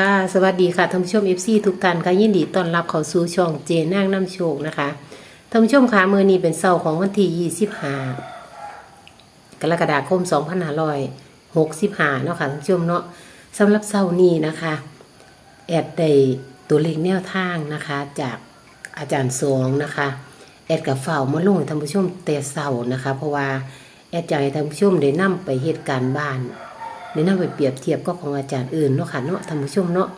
ค่ะสวัสดีค่ะท่านผู้ชม FC ทุกท่านค่ะยินดีต้อนรับเข้าสู่ช่องเจนางน้ำโชคนะคะท่านผู้ชมคะมือนี้เป็นเสาร์ของวันที่25กรกฎาคม2565เนาะค่ะท่านผู้ชมเนาะสำหรับเสาร์นี้นะคะแอดได้ตัวเลขแนวทางนะคะ จากอาจารย์สองนะคะแอดกับเฝ้ามาลงท่านผู้ชมแต่เสาร์นะคะ เพราะว่าแอดอยากให้ท่านผู้ชมได้นํไปเหตุการณ์บ้าน ในนำไปเปรียบเทียบก็ของอาจารย์อื่นเนาะค่ะเนาะท่านผู้ชมเนาะ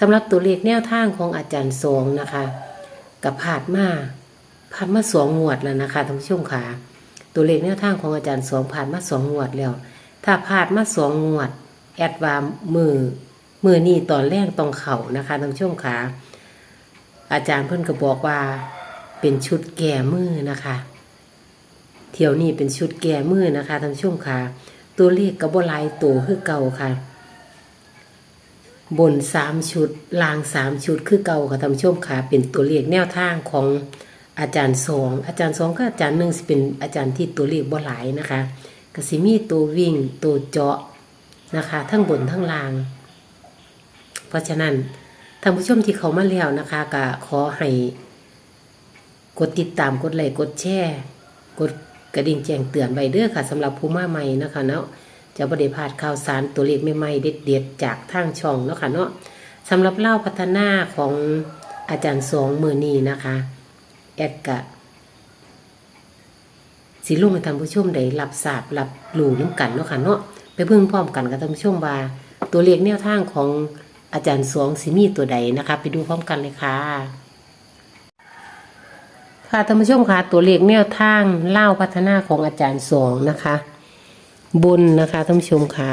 สำหรับตัวเลขแนวทางของอาจารย์สองนะคะกับผ่านมาผ่านมาสองงวดแล้วนะคะท่านผู้ชมค่ะตัวเลขแนวทางของอาจารย์สองผ่านมาสองงวดแล้ว ถ้าผ่านมาสองงวด แอดวามมือมือนี่ตอนแรกต้องเข่านะคะท่านผู้ชมค่ะอาจารย์เพิ่นก็บอกว่าเป็นชุดแก่มือนะคะ เที่ยวนี้เป็นชุดแก่มือนะคะท่านผู้ชมค่ะ ตัวเลขกระบหลายตัวคือเก่าค่ะ บนสามชุดลางสามชุดคือเก่าค่ะท่านผู้ชมค่ะ เป็นตัวเลขแนวทางของอาจารย์สองอาจารย์สองก็อาจารย์หนึ่งเป็นอาจารย์ที่ตัวเลขบ่หลายนะคะกสิมีตัววิ่งตัวเจาะนะคะ ทั้งบนทั้งล่าง เพราะฉะนั้นท่านผู้ชมที่เขามาแล้วนะคะก็ขอให้กดติดตามกดไลค์กดแชร์ กด กระดิ่งแจ้งเตือนไว้เด้อค่ะสำหรับผู้มาใหม่นะคะเนาะจะบริพาดข่าวสารตัวเลขใหม่ๆเด็ดๆจากทางช่องเนาะค่ะเนาะสำหรับเล่าพัฒนาของอาจารย์สองมือนีนะคะแอดกะสิลุงให้ท่านผู้ชมได้รับทราบรับรู้น้ำกันเนาะค่ะเนาะไปเบิ่งพร้อมกันกับท่านผู้ชมว่า ตัวเลขแนวทางของอาจารย์สองสิมีตัวใดนะคะ ไปดูพร้อมกันเลยค่ะ ค่ะท่านผู้ชมค่ะตัวเลขแนวทางเล่าพัฒนาของอาจารย์สองนะคะ บนนะคะท่านผู้ชมค่ะ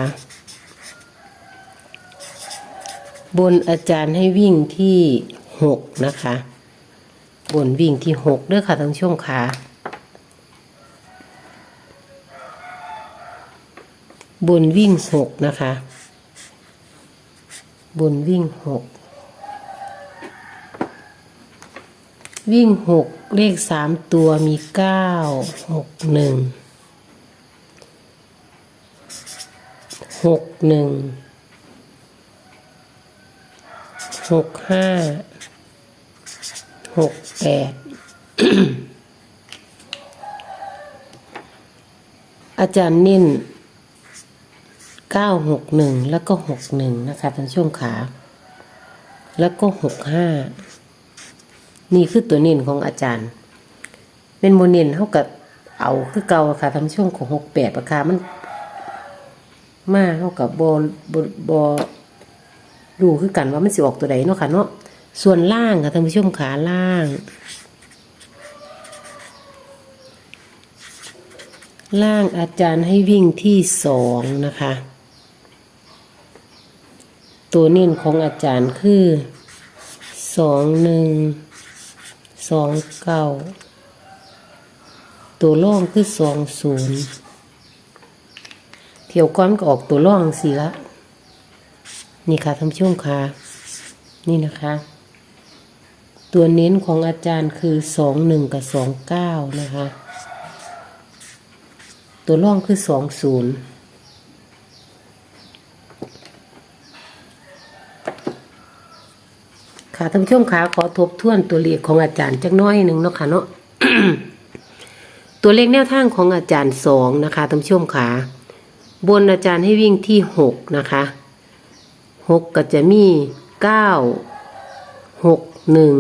บนอาจารย์ให้วิ่งที่หกนะคะ บนวิ่งที่หกเด้อค่ะท่านผู้ชมค่ะบนวิ่งหกนะคะ บนวิ่งหก วิ่งหกเลขสามตัวมีเก้าหกหนึ่งหกหนึ่งหกห้าหกแปดอาจารย์นิ่นเก้าหกหนึ่งแล้วก็หกหนึ่งนะคะท่านช่วงขา แล้วก็หกห้า นี่คือตัวเน้นของอาจารย์เป็นโมเน้นเท่ากับเอาคือเก่าค่ะทำช่วงของหกแปดราคามัน มาเท่ากับบอบอบอดูคือกันว่ามันสิออกตัวใดเนาะค่ะเนาะส่วนล่างค่ะท่านผู้ชมขาล่าง ล่างอาจารย์ให้วิ่งที่สองนะคะ ตัวเน้นของอาจารย์คือสองหนึ่ง สองเก้าตัวล่องคือสองศูนย์เที่ยวก้อนก็ออกตัวล่องสิละนี่ค่ะท่านผู้ชมค่ะ นี่นะคะ ตัวเน้นของอาจารย์คือสองหนึ่งกับสองเก้านะคะ ตัวล่องคือสองศูนย์ ค่ะท่านผู้ชมคะขอทบทวนตัวเลขของอาจารย์จักน้อยหนึ่งเนาะค่ะเนาะตัวเลขแนวทางของอาจารย์สองนะคะท่านผู้ชมค่ะบนอาจารย์ให้วิ่งที่หกนะคะหกก็จะมีเก้าหกหนึ่ง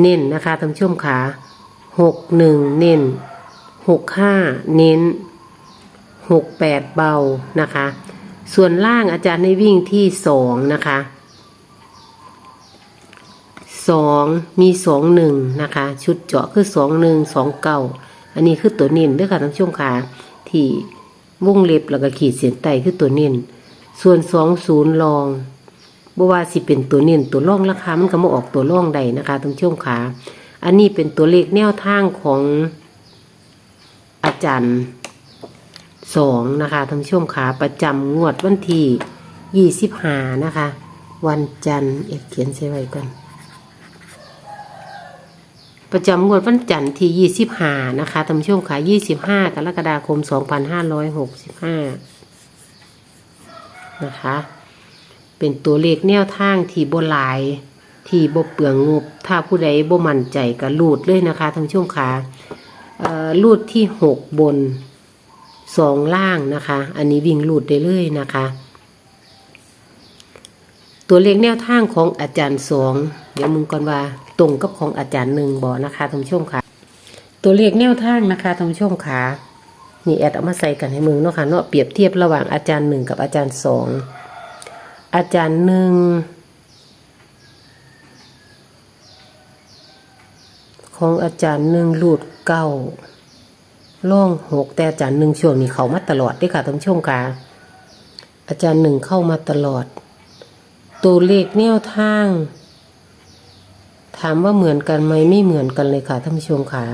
เน้นนะคะท่านผู้ชมค่ะหกหนึ่งเน้นหกห้าเน้นหกแปดเบานะคะ ส่วนล่างอาจารย์ให้วิ่งที่สองนะคะ สองมีสองหนึ่งนะคะ ชุดเจาะคือสองหนึ่งสองเก้าอันนี้คือตัวเน้นด้วยค่ะท่านผู้ชมค่ะที่วงเล็บแล้วก็ขีดเส้นใต้คือตัวเน้นส่วนสองศูนย์ลองบ่ว่าสิเป็นตัวเน้นตัวร่องราคามันก็มาออกตัวร่องใดนะคะท่านผู้ชมค่ะอันนี้เป็นตัวเลขแนวทางของอาจารย์สองนะคะท่านผู้ชมค่ะประจำงวดวันที่ยี่สิบห้านะคะ วันจันทร์เอกเขียนใส่ไว้ก่อน ประจำงวดวันจันทร์ที่25นะคะท่านผู้ชมค่ะ25กรกฎาคม2565นะคะ เป็นตัวเลขแนวทางที่บ่หลาย ที่บ่เปลืองงบ ถ้าผู้ใดบ่มั่นใจก็รูดเลยนะคะท่านผู้ชมค่ะเอ่อรูดที่หกบนสองล่างนะคะ อันนี้วิ่งรูดได้เลยนะคะ ตัวเลขแนวทางของอาจารย์สองเดี๋ยวมึงก่อนว่า ตรงกับของอาจารย์หนึ่งบอนะคะท่านผู้ชมค่ะ ตัวเลขแนวทางนะคะท่านผู้ชมค่ะนี่แอดเอามาใส่กันให้มึงเนาะค่ะเนาะเปรียบเทียบระหว่างอาจารย์หนึ่งกับอาจารย์สองอาจารย์หนึ่งของอาจารย์หนึ่งรูดเก้าล่องหกแต่อาจารย์หนึ่งช่วงนี้เขามาตลอดด้วยค่ะท่านผู้ชมค่ะอาจารย์หนึ่งเข้ามาตลอด ตัวเลขแนวทาง ถามว่าเหมือนกันไหมไม่เหมือนกันเลยค่ะท่านผู้ชมค่ะ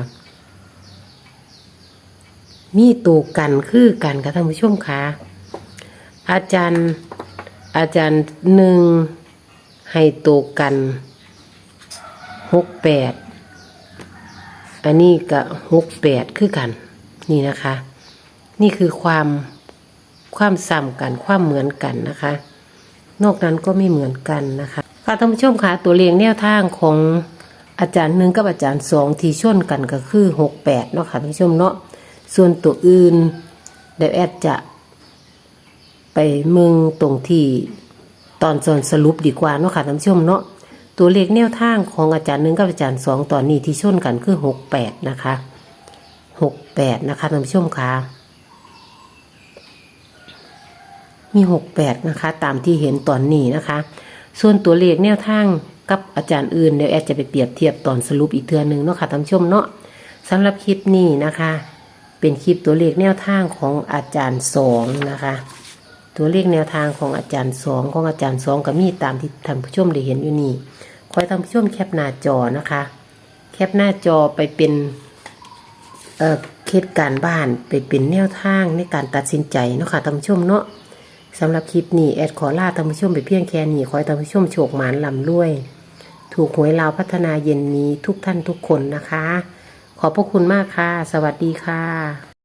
มีตัวกันคือกันค่ะท่านผู้ชมค่ะ อาจารย์อาจารย์หนึ่งให้ตัวกันหกแปดอันนี้ก็หกแปดคือกัน นี่นะคะ นี่คือความความซ้ำกันความเหมือนกันนะคะ นอกนั้นก็ไม่เหมือนกันนะคะ ค่ะท่านผู้ชมคะตัวเลขแนวทางของอาจารย์หนึ่งกับอาจารย์สองที่ชนกันก็คือหกแปดเนาะค่ะท่านผู้ชมเนาะส่วนตัวอื่นเดี๋ยวแอดจะ ไปมืองตรงที่ตอนส่วนสรุปดีกว่าเนาะค่ะท่านผู้ชมเนาะตัวเลขแนวทางของอาจารย์หนึ่งกับอาจารย์สองตอนนี้ที่ชนกันคือหกแปดนะคะหกแปดนะคะท่านผู้ชมคะมีหกแปดนะคะ ตามที่เห็นตอนนี้นะคะ ส่วนตัวเลขแนวทางกับอาจารย์อื่นเดี๋ยวแอดจะไปเปรียบเทียบตอนสรุปอีกเทือหนึ่งเนาะค่ะท่านผู้ชมเนาะสำหรับคลิปนี้นะคะ เป็นคลิปตัวเลขแนวทางของอาจารย์สองนะคะ ตัวเลขแนวทางของอาจารย์สองของอาจารย์สองก็มีตามที่ท่านผู้ชมได้เห็นอยู่นี่ขอให้ท่านผู้ชมแคปหน้าจอนะคะ แคปหน้าจอไปเป็นเอ่อเคสการบ้านไปเป็นแนวทางในการตัดสินใจเนาะค่ะท่านผู้ชมเนาะ สำหรับคลิปนี้แอดขอลาท่านผู้ชมไปเพียงแค่นี้ขอให้ท่านผู้ชมโชคหมานลำรวย ถูกหวยลาวพัฒนาเย็นนี้ทุกท่านทุกคนนะคะ ขอบพระคุณมากค่ะ สวัสดีค่ะ